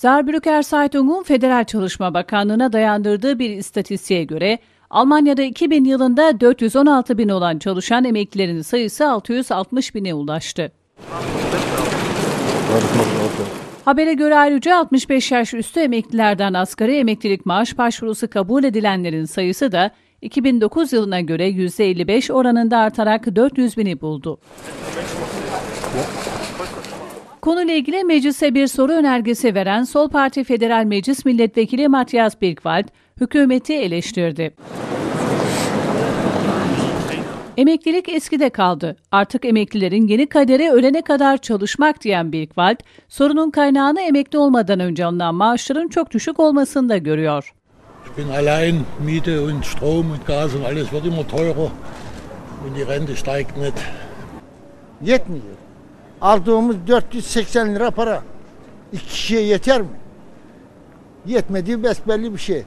Saarbrücker Zeitung'un Federal Çalışma Bakanlığı'na dayandırdığı bir istatistiğe göre Almanya'da 2000 yılında 416 bin olan çalışan emeklilerin sayısı 660 bine ulaştı. Habere göre ayrıca 65 yaş üstü emeklilerden asgari emeklilik maaş başvurusu kabul edilenlerin sayısı da 2009 yılına göre %55 oranında artarak 400 bini buldu. Konuyla ilgili meclise bir soru önergesi veren Sol Parti Federal Meclis Milletvekili Matthias Birkwald, hükümeti eleştirdi. Emeklilik eskide kaldı. Artık emeklilerin yeni kaderi ölene kadar çalışmak diyen Birkwald, sorunun kaynağını emekli olmadan önce alınan maaşların çok düşük olmasında görüyor. Ich bin allein, Miete und Strom und Gas und alles wird immer teurer und die Rente steigt nicht. Yetmiyor. Aldığımız 480 lira para. İki kişiye yeter mi? Yetmediği besbelli bir şey.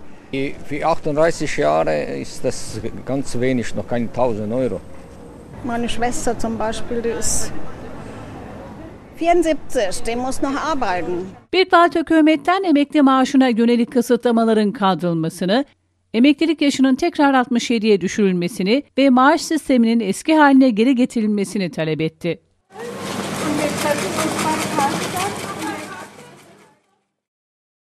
Für 38 Jahre ist das ganz wenig, noch keine 1000 Euro. Meine Schwester zum Beispiel, die ist 74, die muss noch arbeiten. Birkwald hükümetten emekli maaşına yönelik kısıtlamaların kaldırılmasını, emeklilik yaşının tekrar 67'ye düşürülmesini ve maaş sisteminin eski haline geri getirilmesini talep etti. Hundred percent उसका खास कर